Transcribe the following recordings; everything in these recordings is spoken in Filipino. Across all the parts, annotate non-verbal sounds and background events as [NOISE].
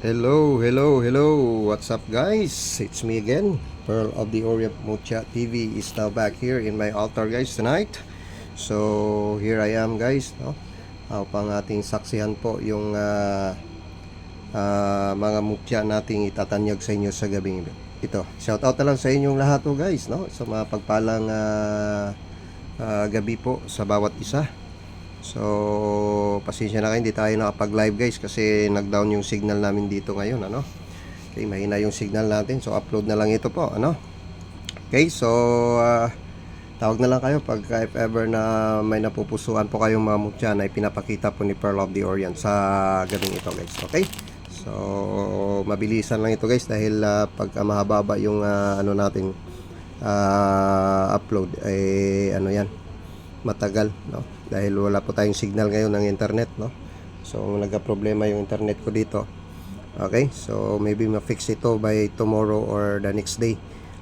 Hello, hello, hello. What's up, guys? It's me again. Pearl of the Orient Mucha TV is now back here in my altar, guys, tonight. So, here I am, guys. No? Upang ating saksihan po yung ah, ah, mga mutya nating itatanyag sa inyo sa gabing ito. Shout out na lang sa inyong lahat, oh, guys. No? Sa mga pagpalang ah, ah, gabi po sa bawat isa. So, pasensya na kayo, hindi tayo nakapag-live guys kasi nag-down yung signal namin dito ngayon, ano? Okay, mahina yung signal natin. So, upload na lang ito po, ano? Okay, so, ah, tawag na lang kayo pag if ever na may napupusuan po kayong mga mutya na ipinapakita po ni Pearl of the Orient sa gabing ito, guys. Okay? So, mabilisan lang ito, guys, dahil ah, pagka mahaba yung ah, ano natin ah, upload, eh, ano yan, matagal, no? Dahil wala po tayong signal ngayon ng internet, no? So, nagka-problema yung internet ko dito. Okay? So, maybe ma-fix ito by tomorrow or the next day.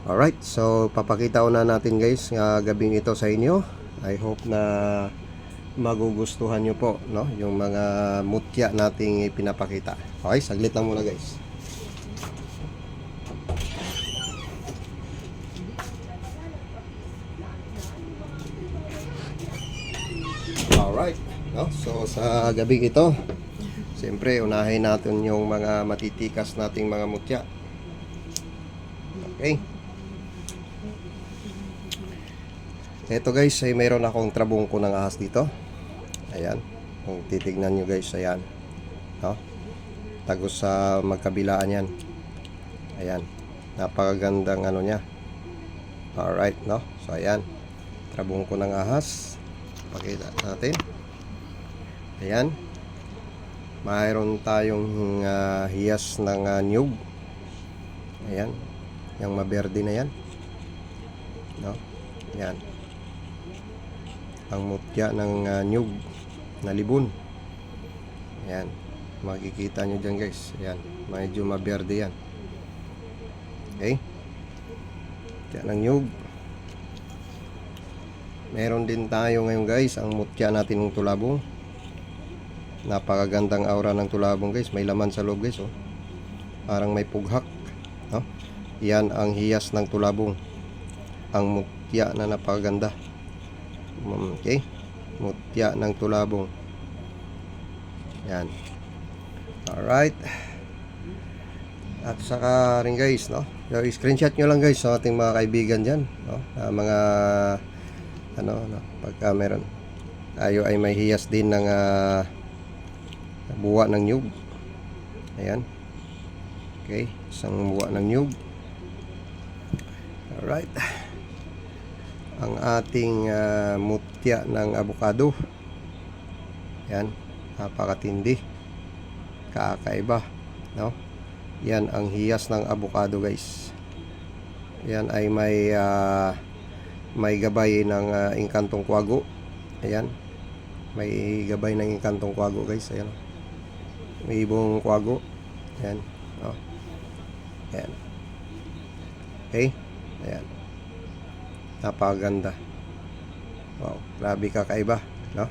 Alright, so papakita na natin guys nga gabing ito sa inyo. I hope na magugustuhan nyo po no? yung mga mutya nating ipinapakita. Okay, saglit lang muna guys. Alright, no? so sa gabing ito, siyempre unahin natin yung mga matitikas nating mga mutya. Okay. Ito guys, ay mayroon akong trabong ko ng ahas dito. Ayan. Kung titignan nyo guys, ayan. No? Tagos sa magkabilaan yan. Ayan. Napakagandang ano niya. Alright, no? So, ayan. Trabong ko ng ahas. Pakita natin. Ayan. Mayroon tayong ah, hiyas ng uh, niyog. Ayan. Yung maberde na yan. No? Ayan ang mutya ng uh, nyug na libon. Ayan. Makikita nyo dyan guys. Ayan. Medyo maberde yan. Okay. Yan ang nyug. Meron din tayo ngayon guys. Ang mutya natin ng tulabong. Napakagandang aura ng tulabong guys. May laman sa loob guys. Oh. Parang may pughak. No? Yan ang hiyas ng tulabong. Ang mutya na napakaganda. Okay. Mutya ng tulabong. Yan. Alright. At saka rin guys, no? So, screenshot nyo lang guys sa ating mga kaibigan dyan, no? Ah, mga ano, no? Pagka meron. Tayo ay may hiyas din ng ah, buwa ng nyug. Ayan. Okay. Isang buwa ng nyug. Alright ang ating ah, mutya ng avocado. Yan, napakatindi. Kakaiba, no? Yan ang hiyas ng avocado, guys. Yan ay may ah, may gabay ng ah, inkantong kwago. Ayan. May gabay ng inkantong kwago, guys. Ayan. May ibong kwago. Ayan. Oh. Ayan. Okay? Ayan napakaganda wow grabe kakaiba no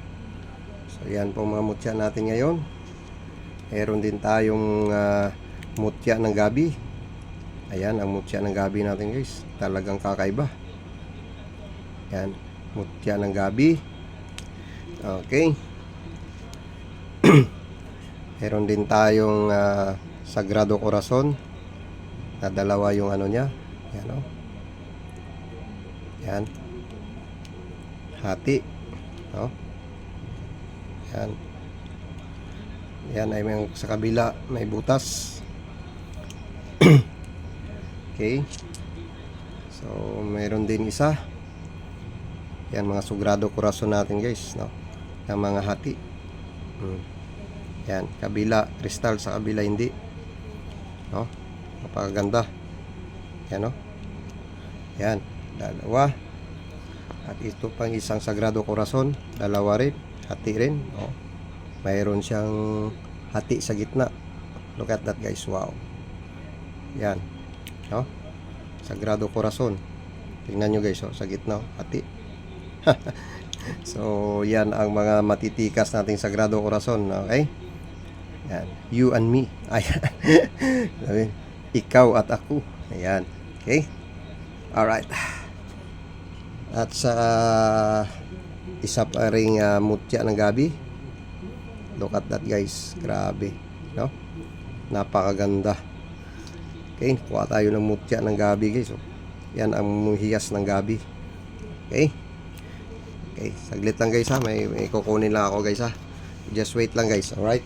so yan po mga mutya natin ngayon meron din tayong uh, mutya ng gabi ayan ang mutya ng gabi natin guys talagang kakaiba yan mutya ng gabi okay [CLEARS THROAT] meron din tayong uh, sagrado corazon na dalawa yung ano niya yan oh. Yan. Hati. No? Yan. Yan ay may sa kabila may butas. [CLEARS THROAT] okay. So, mayroon din isa. Yan mga sugrado kuraso natin guys, no? Yung mga hati. Hmm. Yan, kabila kristal sa kabila hindi. No? Napakaganda. Yan, no? Yan dalawa at ito pang isang sagrado corazon dalawa rin hati rin oh. mayroon siyang hati sa gitna look at that guys wow yan no? sagrado corazon tingnan nyo guys oh, sa gitna oh, hati [LAUGHS] so yan ang mga matitikas nating sagrado corazon okay Yan. You and me. [LAUGHS] Ayan. Sabi, ikaw at ako. Ayan. Okay? Alright. At sa isa pa ring ah, mutya ng gabi. Look at that guys. Grabe. No? Napakaganda. Okay, kuha tayo ng mutya ng gabi guys. Oh. Yan ang hiyas ng gabi. Okay? Okay, saglit lang guys ha. May, may kukunin lang ako guys ha. Just wait lang guys, alright?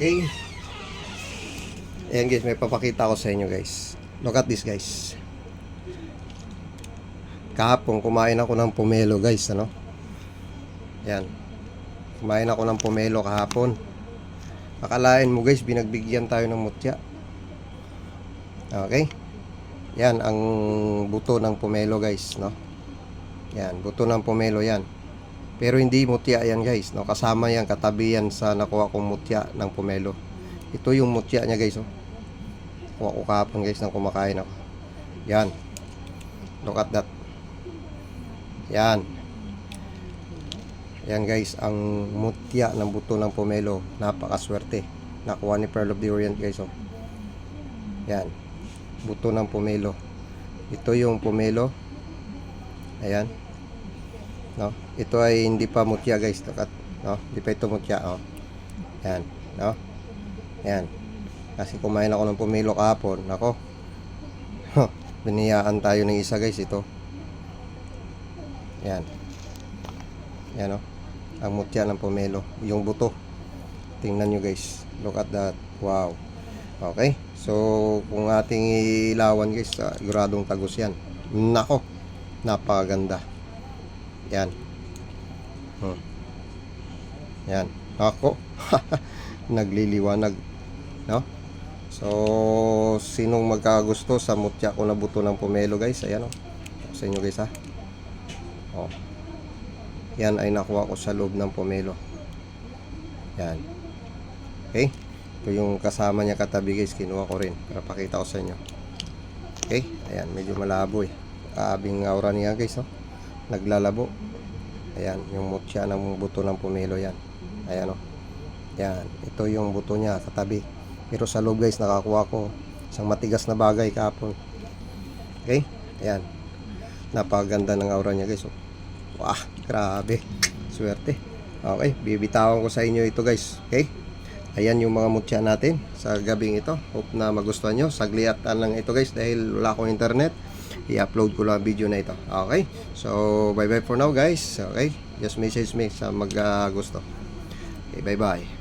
Okay. Ayan guys, may papakita ko sa inyo guys. Look at this guys. Kahapon kumain ako ng pomelo guys, ano? Yan. Kumain ako ng pomelo kahapon. Akalain mo guys, binagbigyan tayo ng mutya. Okay? Yan ang buto ng pomelo guys, no? Yan, buto ng pomelo yan. Pero hindi mutya yan guys, no? Kasama yan, katabi yan sa nakuha kong mutya ng pomelo. Ito yung mutya niya guys, oh. Kuha ko kahapon guys nang kumakain ako. Yan. Look at that. Yan. Yan guys, ang mutya ng buto ng pomelo. Napakaswerte. Nakuha ni Pearl of the Orient guys, oh. Yan. Buto ng pomelo. Ito yung pomelo. Ayan. No? Ito ay hindi pa mutya guys. Look at, no? Hindi pa ito mutya, oh. Yan. No? Yan. Kasi kumain ako ng pomelo kahapon. Nako. Biniyaan tayo ng isa guys ito. Yan. Yan oh. Ang mutya ng pomelo. Yung buto. Tingnan nyo guys. Look at that. Wow. Okay. So, kung ating ilawan guys, ah, siguradong tagos yan. Nako. Napakaganda. Yan. Hmm. Yan. Nako. [LAUGHS] Nagliliwanag. No? So, sinong magkagusto sa mutya ko na buto ng pomelo guys? Ayan oh. Sa inyo guys ha. Oh. Yan ay nakuha ko sa loob ng pomelo. Yan. Okay? Ito yung kasama niya katabi guys. Kinuha ko rin. Para pakita ko sa inyo. Okay? Ayan. Medyo malabo eh. Kaabing aura niya guys. Oh. Naglalabo. Ayan. Yung mutya ng buto ng pomelo yan. Ayan oh. Yan. Ito yung buto niya katabi. Pero sa loob guys, nakakuha ko isang matigas na bagay kahapon. Okay? Ayan. Napakaganda ng aura niya guys. Oh. Wah, grabe. Swerte. Okay, bibitawan ko sa inyo ito guys. Okay? Ayan yung mga mutya natin sa gabing ito. Hope na magustuhan nyo. Sagliatan lang ito guys dahil wala akong internet. I-upload ko lang ang video na ito. Okay? So, bye bye for now guys. Okay? Just message me sa mag uh. Okay, bye bye.